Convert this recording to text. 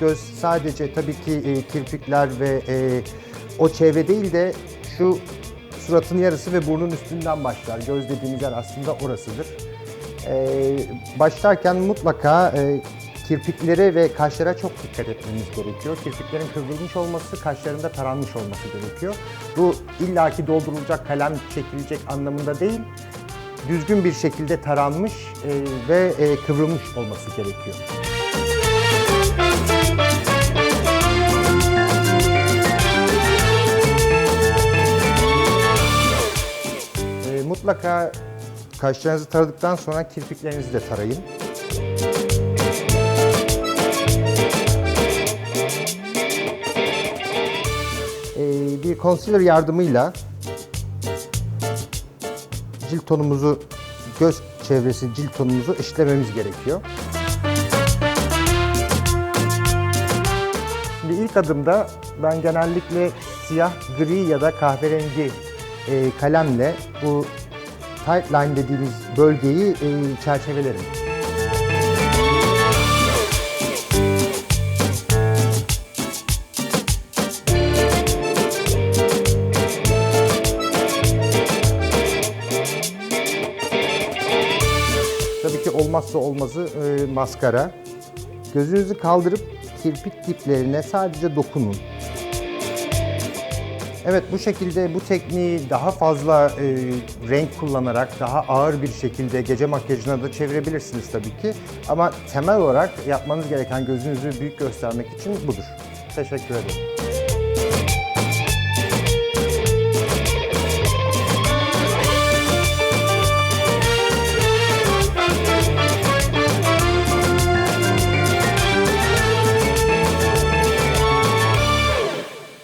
göz sadece tabii ki e, kirpikler ve e, o çevre değil de şu suratın yarısı ve burnun üstünden başlar. Göz dediğimiz yer aslında orasıdır. E, başlarken mutlaka e, kirpiklere ve kaşlara çok dikkat etmemiz gerekiyor. Kirpiklerin kıvrılmış olması, kaşların da taranmış olması gerekiyor. Bu illaki doldurulacak, kalem çekilecek anlamında değil, düzgün bir şekilde taranmış e, ve e, kıvrılmış olması gerekiyor. Mutlaka kaşlarınızı taradıktan sonra kirpiklerinizi de tarayın. E, bir concealer yardımıyla cilt tonumuzu, göz çevresi cilt tonumuzu eşitlememiz gerekiyor. Şimdi ilk adımda ben genellikle siyah, gri ya da kahverengi e, kalemle bu tight line dediğimiz bölgeyi e, çerçevelerim. Tabii ki olmazsa olmazı e, maskara. Gözünüzü kaldırıp kirpik diplerine sadece dokunun. Evet bu şekilde bu tekniği daha fazla e, renk kullanarak daha ağır bir şekilde gece makyajına da çevirebilirsiniz tabii ki. Ama temel olarak yapmanız gereken gözünüzü büyük göstermek için budur. Teşekkür ederim.